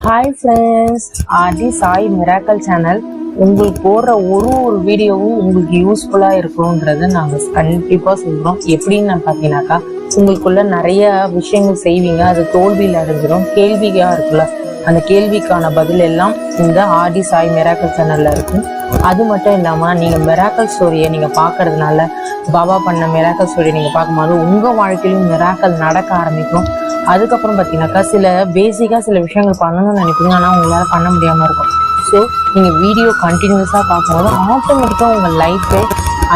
Hi friends R T Sai miracle channel உங்களுக்கு போடுற ஒரு ஒரு வீடியோவும் உங்களுக்கு யூஸ்ஃபுல்லாக இருக்கும்ன்றது நாங்கள் கண்டிப்பாக சொல்கிறோம் எப்படின்னு நான் பார்த்தீங்கன்னாக்கா உங்களுக்குள்ள நிறைய விஷயங்கள் செய்வீங்க அது தோல்வியில் அடைஞ்சிடும் கேள்வியாக இருக்குல்ல அந்த கேள்விக்கான பதில் எல்லாம் இந்த ஆர்டி சாய் மிராக்கல் சேனல்ல இருக்கும். அது மட்டும் இல்லாமல் நீங்கள் மிராக்கல் ஸ்டோரியை நீங்கள் பார்க்கறதுனால பாபா பண்ண மிராக்கல் ஸ்டோரியை நீங்கள் பார்க்கும்போது உங்கள் வாழ்க்கையிலும் மிராக்கல் நடக்க ஆரம்பிக்கும். அதுக்கப்புறம் பார்த்தீங்கன்னாக்கா சில பேசிக்காக சில விஷயங்கள் பண்ணணும்னு நினைப்பீங்க. ஆனால் உங்களால் பண்ண முடியாமல் இருக்கும். ஸோ நீங்கள் வீடியோ கண்டினியூஸாக பார்க்கும்போது ஆட்டோமேட்டிக்காக உங்கள் லைஃப்பே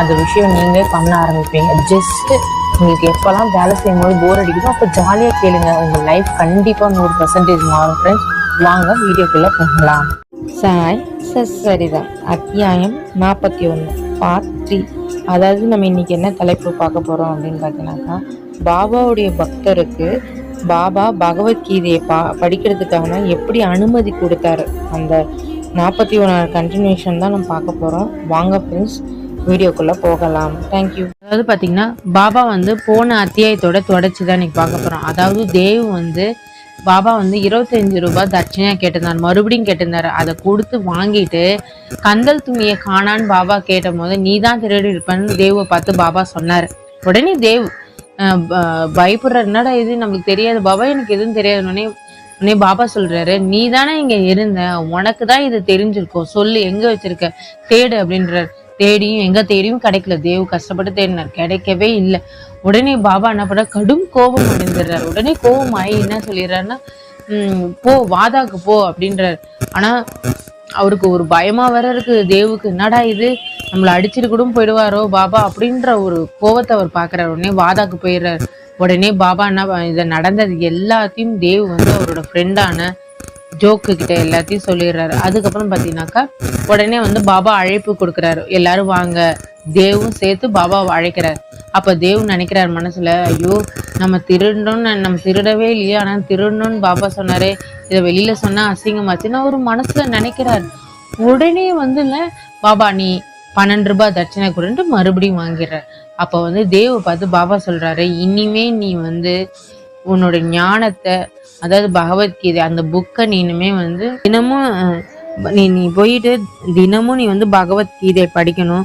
அந்த விஷயம் நீங்களே பண்ண ஆரம்பிப்பீங்க. ஜஸ்ட்டு உங்களுக்கு எப்போல்லாம் வேலை செய்யும்போது போர் அடிக்குதோ அப்போ ஜாலியாக கேளுங்க. உங்கள் லைஃப் கண்டிப்பாக நூறு பர்சன்டேஜ் மாறும் ஃப்ரெண்ட்ஸ் வாங்க வீடியோக்குள்ளே போகலாம். சாய் சஸ்வரிதம் அத்தியாயம் நாற்பத்தி ஒன்று பார்ட் த்ரீ அதாவது நம்ம இன்னைக்கு என்ன தலைப்பு பார்க்க போகிறோம் அப்படின்னு பார்த்தீங்கன்னாக்கா பாபாவுடைய பக்தருக்கு பாபா பகவத்கீதையை பா படிக்கிறதுக்கான எப்படி அனுமதி கொடுத்தாரு? அந்த நாற்பத்தி ஒன்று கண்டினியூஷன் தான் நம்ம பார்க்க போகிறோம் வாங்க ஃப்ரெண்ட்ஸ் வீடியோக்குள்ளே போகலாம். தேங்க்யூ அதாவது பார்த்தீங்கன்னா பாபா வந்து போன அத்தியாயத்தோட தொடர்ச்சி தான் இன்றைக்கி பார்க்க போகிறோம் அதாவது தேவ் வந்து பாபா வந்து இருபத்தஞ்சு ரூபாய் தட்சணையாக கேட்டிருந்தார். மறுபடியும் கேட்டிருந்தாரு. அதை கொடுத்து வாங்கிட்டு கந்தல் துணியை காணான்னு பாபா கேட்ட போது நீ தான் திருடி இருப்பேன்னு தேவை பார்த்து பாபா சொன்னார். உடனே தேவ் பயப்படுற என்னடா இது? நம்மளுக்கு தெரியாது. பாபா எனக்கு எதுவும் தெரியாது உடனே உடனே பாபா சொல்றாரு நீ தானே இங்க இருந்த. உனக்கு தான் இது தெரிஞ்சிருக்கும். சொல்லு எங்க வச்சிருக்க? தேடு அப்படின்றாரு. தேடியும் எங்க தேடியும் கிடைக்கல. தேவ் கஷ்டப்பட்டு தேடினார். கிடைக்கவே இல்லை. உடனே பாபா என்ன பண்ண கடும் கோபம் அடைந்துடுறார். உடனே கோபம் ஆகி என்ன சொல்லிடுறாருன்னா போ வாதாக்கு போ அப்படின்றார். ஆனா அவருக்கு ஒரு பயமா வேற இருக்கு தேவுக்கு என்னடா இது? நம்மளை அடிச்சிட்டு கூட போயிடுவாரோ பாபா? அப்படின்ற ஒரு கோவத்தை அவர் பாக்குறாரு உடனே வாதாக்கு போயிடுறாரு. உடனே பாபா என்ன இதை நடந்தது எல்லாத்தையும் தேவ் வந்து அவரோட ஃப்ரெண்டான ஜோக்கு கிட்ட எல்லாத்தையும் சொல்லிடுறாரு. அதுக்கப்புறம் பார்த்தீங்கன்னாக்கா உடனே வந்து பாபா அழைப்பு கொடுக்குறாரு. எல்லாரும் வாங்க. தேவும் சேர்த்து பாபாவை அழைக்கிறார். அப்போ தேவ் நினைக்கிறார் மனசுல ஐயோ நம்ம திருடணும்னு நம்ம திருடவே இல்லையா. ஆனால் திருடணும்னு பாபா சொன்னாரே. இதை வெளியில சொன்னா அசிங்கமாச்சுன்னு அவர் மனசுல நினைக்கிறார். உடனே வந்து பாபா நீ பன்னெண்டு ரூபாய் தட்சணை கொடுன்ட்டு மறுபடியும் வாங்கிடுற. அப்போ வந்து தேவை பார்த்து பாபா சொல்றாரு இனிமே நீ வந்து உன்னோட ஞானத்தை அதாவது பகவத்கீதை அந்த புக்கை நீ இனிமே வந்து தினமும் நீ நீ போயிட்டு தினமும் நீ வந்து பகவத்கீதை படிக்கணும்.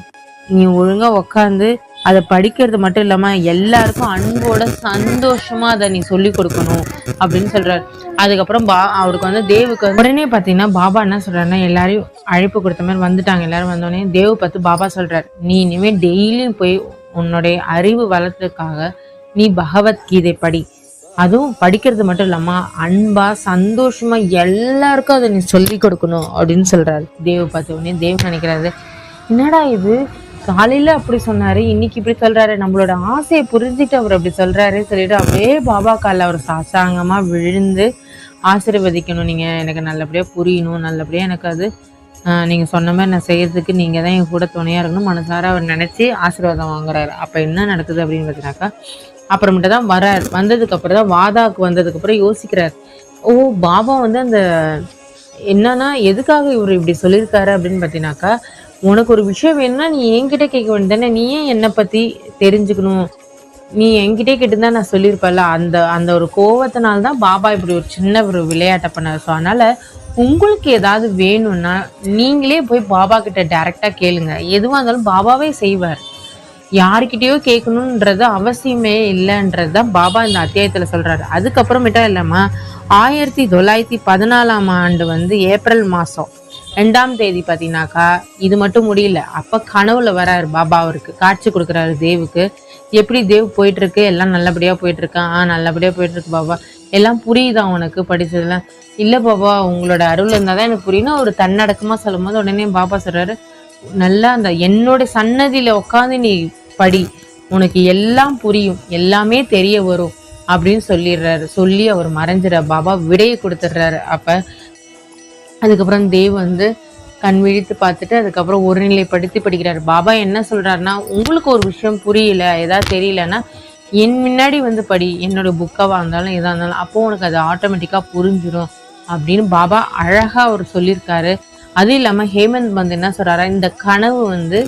நீ ஒழுங்கா உக்காந்து அதை படிக்கிறது மட்டும் இல்லாம எல்லாருக்கும் அன்போட சந்தோஷமா அதை நீ சொல்லி கொடுக்கணும் அப்படின்னு சொல்றாரு. அதுக்கப்புறம் பா அவருக்கு வந்து தேவுக்கு உடனே பாத்தீங்கன்னா பாபா என்ன சொல்றாருன்னா எல்லாரையும் அழைப்பு கொடுத்த மாதிரி வந்துட்டாங்க. எல்லாரும் வந்தோடனே தேவு பார்த்து பாபா சொல்கிறார் நீ இனிமே டெய்லியும் போய் உன்னுடைய அறிவு வளர்த்துக்காக நீ பகவத்கீதை படி. அதுவும் படிக்கிறது மட்டும் இல்லாம அன்பா சந்தோஷமா எல்லாருக்கும் அதை நீ சொல்லி கொடுக்கணும் அப்படின்னு சொல்றாரு. தேவ பார்த்த உடனே தேவ் நினைக்கிறாரு என்னடா இது? காலையில அப்படி சொன்னாரு இன்னைக்கு இப்படி சொல்றாரு. நம்மளோட ஆசையை புரிஞ்சுட்டு அவர் அப்படி சொல்றாரு சொல்லிட்டு அப்படியே பாபா காலில் அவர் சாசாங்கமா விழுந்து ஆசீர்வதிக்கணும். நீங்க எனக்கு நல்லபடியா புரியணும் நல்லபடியா எனக்கு அது நீங்கள் சொன்ன மாதிரி நான் செய்கிறதுக்கு நீங்கள் தான் என் கூட துணையாக இருக்கணும். மனசார அவர் நினச்சி ஆசீர்வாதம் வாங்குறாரு. அப்போ என்ன நடக்குது அப்படின்னு பார்த்தீங்கன்னாக்கா அப்புறமேட்டு தான் வரார். வந்ததுக்கப்புறம் தான் வாதாக்கு வந்ததுக்கப்புறம் யோசிக்கிறார். ஓ பாபா வந்து அந்த என்னன்னா எதுக்காக இவர் இப்படி சொல்லியிருக்காரு அப்படின்னு பார்த்தீங்கன்னாக்கா உனக்கு ஒரு விஷயம் வேணும்னா நீ என்கிட்ட கேட்க வேண்டியதானே நீ ஏன் என்னை பற்றி தெரிஞ்சுக்கணும்? நீ என்கிட்டே கேட்டுதான் நான் சொல்லியிருப்பேன்ல அந்த அந்த ஒரு கோவத்தினால தான் பாபா இப்படி ஒரு சின்ன ஒரு விளையாட்டை பண்ணார். ஸோ அதனால் உங்களுக்கு ஏதாவது வேணும்னா நீங்களே போய் பாபா கிட்ட டேரெக்டாக கேளுங்க. எதுவாக இருந்தாலும் பாபாவே செய்வார். யாருக்கிட்டேயோ கேட்கணுன்றது அவசியமே இல்லைன்றது தான் பாபா இந்த அத்தியாயத்தில் சொல்கிறாரு அதுக்கப்புறமேட்டா இல்லாமல் ஆயிரத்தி தொள்ளாயிரத்தி பதினாலாம் ஆண்டு வந்து ஏப்ரல் மாதம் ரெண்டாம் தேதி பார்த்தீங்கன்னாக்கா இது மட்டும் முடியல. அப்போ கனவுல வராரு பாபா அவருக்கு. காட்சி கொடுக்குறாரு தேவுக்கு. எப்படி தேவ் போயிட்டுருக்கு? எல்லாம் நல்லபடியாக போயிட்டுருக்கா? ஆ நல்லபடியாக போயிட்டுருக்கு பாபா. எல்லாம் புரியுதா உனக்கு படித்ததுலாம் இல்லை பாபா உங்களோட அருள் இருந்தாதான் எனக்கு புரியும்னா ஒரு தன்னடக்கமாக சொல்லும் போது உடனே பாபா சொல்கிறாரு நல்லா அந்த என்னோட சன்னதியில் உட்காந்து நீ படி. உனக்கு எல்லாம் புரியும். எல்லாமே தெரிய வரும். அப்படின்னு சொல்லிடுறாரு. சொல்லி அவர் மறைஞ்சிட பாபா விடையை கொடுத்துட்றாரு. அப்போ அதுக்கப்புறம் தேவ் வந்து கண் விழித்து பார்த்துட்டு அதுக்கப்புறம் ஒருநிலைப்படுத்தி படிக்கிறாரு. பாபா என்ன சொல்கிறாருன்னா உங்களுக்கு ஒரு விஷயம் புரியல ஏதாவது தெரியலன்னா என் முன்னாடி வந்து படி. என்னோட புக்காவாக இருந்தாலும் எதாக இருந்தாலும் அப்போது உனக்கு அது ஆட்டோமேட்டிக்காக புரிஞ்சிடும் அப்படின்னு பாபா அழகாக அவர் சொல்லியிருக்காரு. அது இல்லாமல் ஹேமந்த் வந்து என்ன சொல்கிறாரா இந்த கனவு வந்து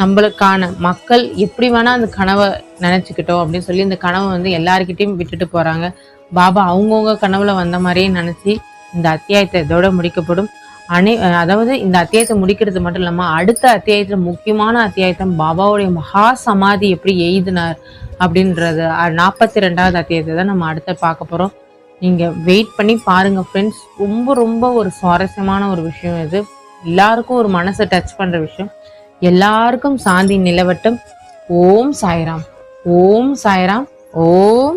நம்மளுக்கான மக்கள் எப்படி வேணால் அந்த கனவை நினச்சிக்கிட்டோம் அப்படின்னு சொல்லி இந்த கனவை வந்து எல்லாருக்கிட்டையும் விட்டுட்டு போகிறாங்க பாபா அவங்கவுங்க கனவுல வந்த மாதிரியே நினச்சி இந்த அத்தியாயத்தை இதோட முடிக்கப்படும். அனை அதாவது இந்த அத்தியாயத்தை முடிக்கிறது மட்டும் இல்லாமல் அடுத்த அத்தியாயத்தில் முக்கியமான அத்தியாயத்தை பாபாவுடைய மகா சமாதி எப்படி எய்தினார் அப்படின்றது. நாற்பத்தி ரெண்டாவது அத்தியாயத்தை தான் நம்ம அடுத்த பார்க்க போகிறோம் நீங்கள் வெயிட் பண்ணி பாருங்கள் ஃப்ரெண்ட்ஸ் ரொம்ப ரொம்ப ஒரு சுவாரஸ்யமான ஒரு விஷயம் இது. எல்லாருக்கும் ஒரு மனசை டச் பண்ணுற விஷயம். எல்லாருக்கும் சாந்தி நிலவட்டும். ஓம் சாய்ராம். ஓம் சாய்ராம். ஓம்